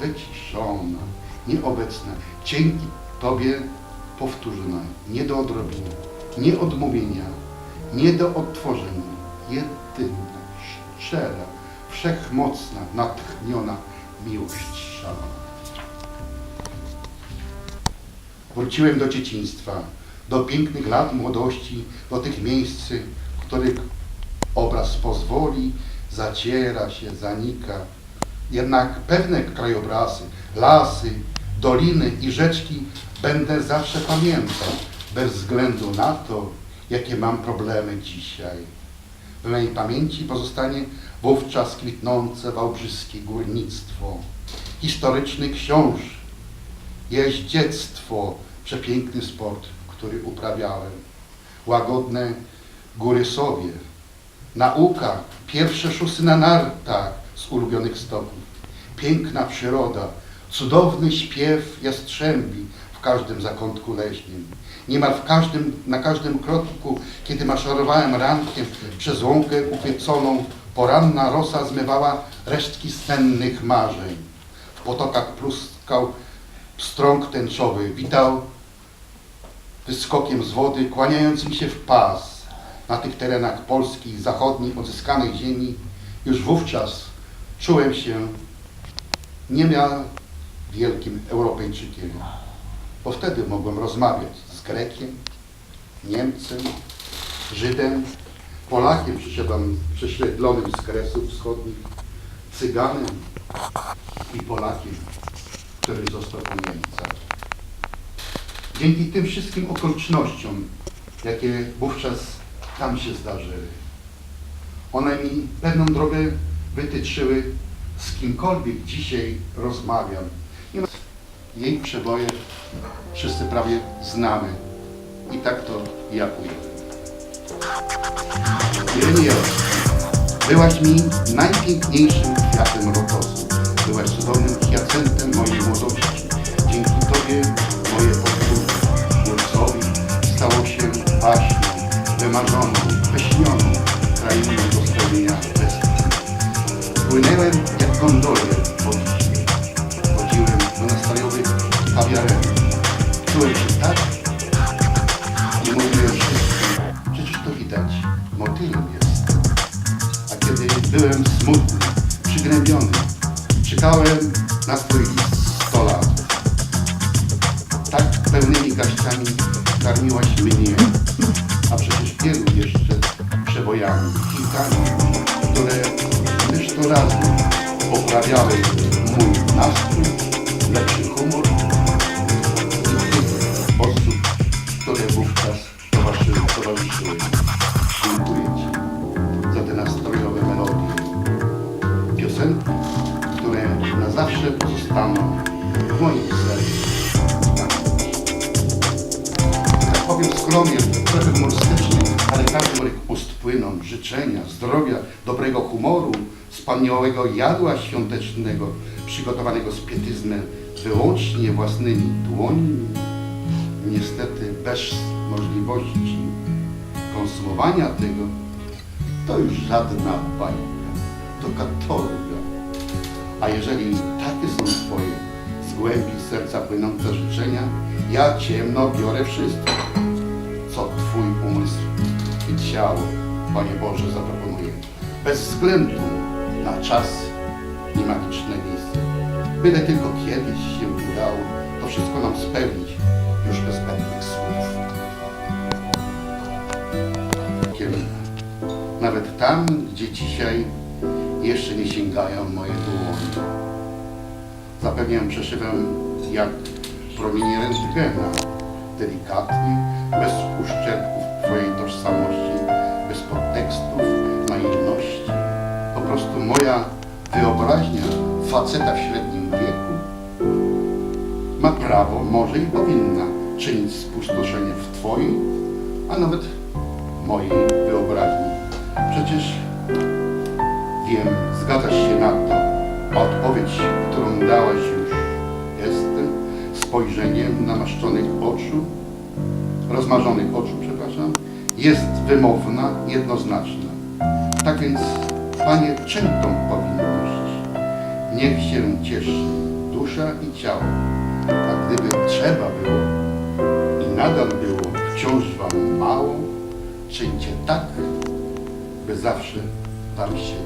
wyciszona, nieobecna. Dzięki Tobie powtórzona, nie do odrobienia, nie odmówienia, nie do odtworzenia. Jedyna, szczera, wszechmocna, natchniona miłość szalona. Wróciłem do dzieciństwa, do pięknych lat młodości, do tych miejsc, w których obraz pozwoli, zaciera się, zanika. Jednak pewne krajobrazy, lasy, doliny i rzeczki będę zawsze pamiętał, bez względu na to, jakie mam problemy dzisiaj. W mojej pamięci pozostanie wówczas kwitnące wałbrzyskie górnictwo, historyczny książ, jeździectwo, przepiękny sport, który uprawiałem, łagodne góry sobie, nauka, pierwsze szusy na nartach z ulubionych stoków, piękna przyroda, cudowny śpiew jastrzębi w każdym zakątku leśnym. Niemal w każdym, na każdym kroku, kiedy maszerowałem rankiem przez łąkę upieconą, poranna rosa zmywała resztki sennych marzeń. W potokach pluskał pstrąg tęczowy, witał wyskokiem z wody, kłaniając mi się w pas. Na tych terenach polskich, zachodnich, odzyskanych ziemi, już wówczas czułem się niemal wielkim Europejczykiem, bo wtedy mogłem rozmawiać z Grekiem, Niemcem, Żydem, Polakiem prześledlonym z Kresów Wschodnich, Cyganem i Polakiem, który został u Niemca. Dzięki tym wszystkim okolicznościom, jakie wówczas tam się zdarzyły, one mi pewną drogę wytyczyły, z kimkolwiek dzisiaj rozmawiam. Jej przeboje wszyscy prawie znamy. I tak to ja. Irenie byłaś mi najpiękniejszym kwiatem rokosu. Byłaś cudownym hiacentem mojej młodości. Płynęłem jak gondolier po Wisłie. Chodziłem do nastrojowych kawiarenów. Czułem się tak i mówiłem wszystkim, przecież to widać, motylem jest. A kiedy byłem smutny, przygnębiony, czekałem na swój list 100 lat. Tak pełnymi garściami karmiłaś mnie, a przecież wielu jeszcze przebojami, hitami, które razem poprawiały mój nastrój, lepszy humor i osób, które wówczas towarzyszyły. Dziękuję Ci za te nastrojowe melodie, piosenki, które na zawsze pozostaną w moim sercu. Tak powiem skromnie, trochę humorystycznie, ale każdy moich ust płyną życzenia, zdrowia, dobrego humoru, wspaniałego jadła świątecznego, przygotowanego z pietyzmem wyłącznie własnymi dłońmi. Niestety bez możliwości konsumowania tego, to już żadna bajka, to katorga. A jeżeli takie są Twoje z głębi serca płynące życzenia, ja ciemno biorę wszystko, co Twój umysł i ciało, Panie Boże, zaproponuje. Bez względu na czas i magiczne miejsce. Byle tylko kiedyś się udało to wszystko nam spełnić, już bez zbędnych słów. Nawet tam, gdzie dzisiaj jeszcze nie sięgają moje dłonie. Zapewniam, przeszywam jak promienie rentgena, delikatnie, bez uszczerbków wyobraźnia faceta w średnim wieku ma prawo, może i powinna czynić spustoszenie w Twojej, a nawet mojej wyobraźni. Przecież wiem, zgadzasz się na to. Odpowiedź, którą dałaś już, jest spojrzeniem namaszczonych oczu, rozmarzonych oczu, przepraszam, jest wymowna, jednoznaczna. Tak więc, Panie, czyń tą powinność. Niech się cieszy dusza i ciało. A gdyby trzeba było i nadal było wciąż wam mało, czyńcie tak, by zawsze wam się